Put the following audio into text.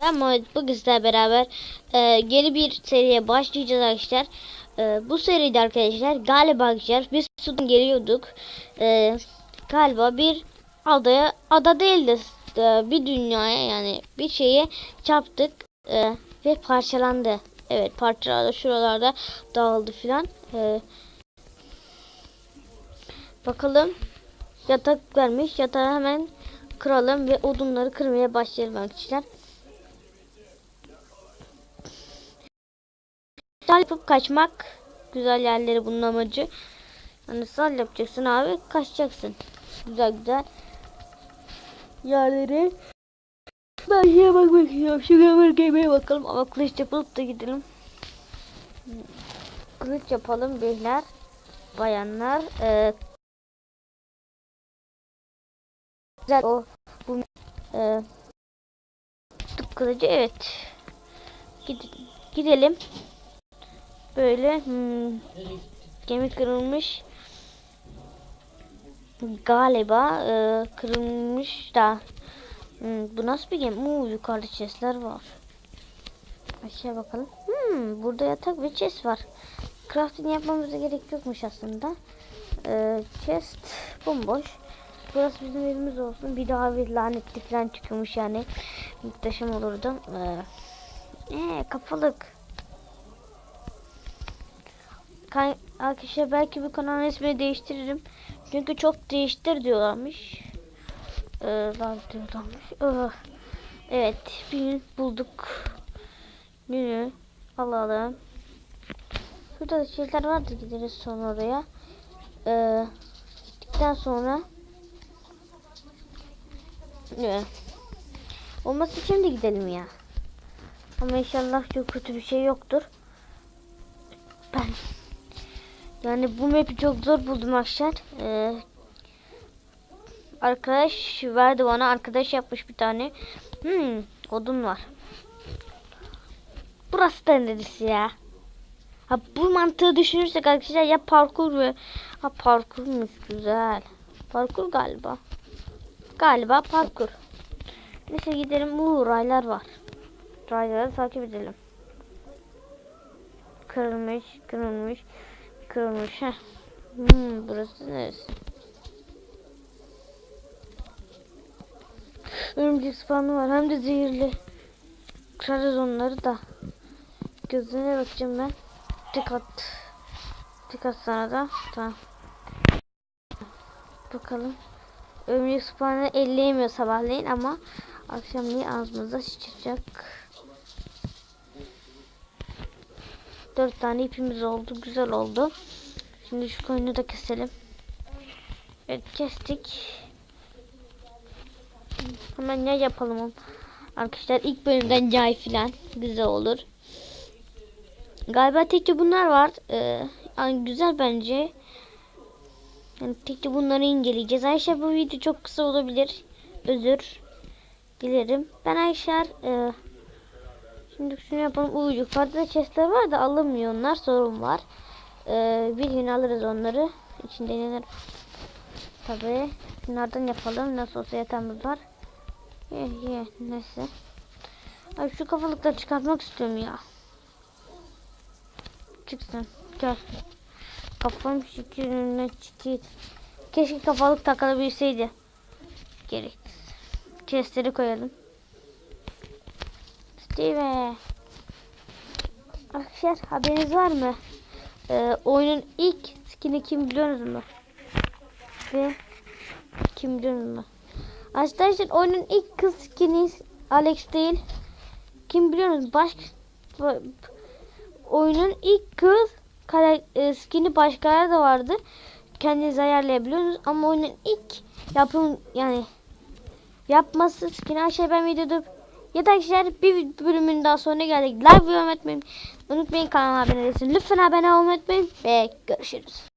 Ama bugün sizlerle beraber e, yeni bir seriye başlayacağız arkadaşlar. E, bu seride arkadaşlar galiba arkadaşlar biz sudan geliyorduk. E, galiba bir adaya ada değil de e, bir dünyaya yani bir şeye çarptık e, ve parçalandı. Evet parçalarda şuralarda dağıldı filan. E, bakalım yatak vermiş yatağı hemen kıralım ve odunları kırmaya başlayalım arkadaşlar. Sal yapıp kaçmak güzel yerleri bunun amacı. Hani sal yapacaksın abi kaçacaksın. Güzel güzel yerleri. Ben şeye bakmak istiyorum. Şu gömür gemiye bakalım ama kılıç yapılıp da gidelim. Kılıç yapalım beyler. Bayanlar. Ee, güzel o bu e, kılıcı evet. Gide, gidelim. Böyle hmm, gemi kırılmış. Galiba e, kırılmış da. Hmm, bu nasıl bir gemi? Oo, yukarıda chestler var. Aşağı bakalım. Hmm, burada yatak ve chest var. Crafting yapmamıza gerek yokmuş aslında. E, chest bomboş. Burası bizim evimiz olsun. Bir daha bir lanetli falan çıkıyormuş yani. Muhteşem olurdu. Ee, ee, kafalık. Arkadaşlar belki bu kanalın ismini değiştiririm. Çünkü çok değiştir diyorlarmış. Ee, diyorlarmış. Ee, evet bir gün bulduk. Günü alalım. Şurada da şeyler vardı gideriz sonra oraya. Ee, gittikten sonra ne? Olması için de gidelim ya. Ama inşallah çok kötü bir şey yoktur. Ben yani bu map'i çok zor buldum arkadaşlar. Ee, arkadaş verdi bana. Arkadaş yapmış bir tane. Hmm, odun var. Burası da neresi ya? Ha bu mantığı düşünürsek arkadaşlar ya parkur ve ha parkurmuş güzel. Parkur galiba. Galiba parkur. Neyse gidelim. Uuu raylar var. Rayları takip edelim. Kırılmış, kırılmış, kırılmış. Heh. Hmm, burası neresi? Örümcek spawnı var. Hem de zehirli. Kırarız onları da. Gözüne bakacağım ben. Dikkat. Dikkat sana da. Tamam. Bakalım. Örümcek spawnı elleyemiyor sabahleyin ama akşamleyin ağzımıza sıçacak. Dört tane ipimiz oldu. Güzel oldu. Şimdi şu koyunu da keselim. Evet kestik. Hemen ne yapalım? Arkadaşlar ilk bölümden cay filan güzel olur. Galiba tekçe bunlar var. Ee, yani güzel bence. Yani tekçe bunları inceleyeceğiz. Ayşe bu video çok kısa olabilir. Özür dilerim. Ben Ayşe e, şimdi şunu yapalım. Uy yukarıda da chestler var da alınmıyor onlar. Sorun var. Ee, bir gün alırız onları. İçinde neler Tabii. Şunlardan yapalım. Nasıl olsa yatağımız var. Ye ye. Neyse. Ay şu kafalıkları çıkartmak istiyorum ya. Çıksın. Gel. Kafam şükürüne çiçeği. Keşke kafalık takılabilseydi. Gerek. Chestleri koyalım. Steve. Arkadaşlar haberiniz var mı? Ee, oyunun ilk skin'i kim biliyorsunuz mu? Ve kim biliyorsunuz mu? Arkadaşlar oyunun ilk kız skin'i Alex değil. Kim biliyorsunuz? Baş oyunun ilk kız e, skin'i başkaları da vardı. Kendiniz ayarlayabiliyorsunuz ama oyunun ilk yapım yani yapması skin'i aşağı ben videoda da arkadaşlar bir bölümün daha sonra geldik. Like ve unutmayın. Unutmayın kanalıma abone olmayı. Lütfen abone olmayı unutmayın. Ve görüşürüz.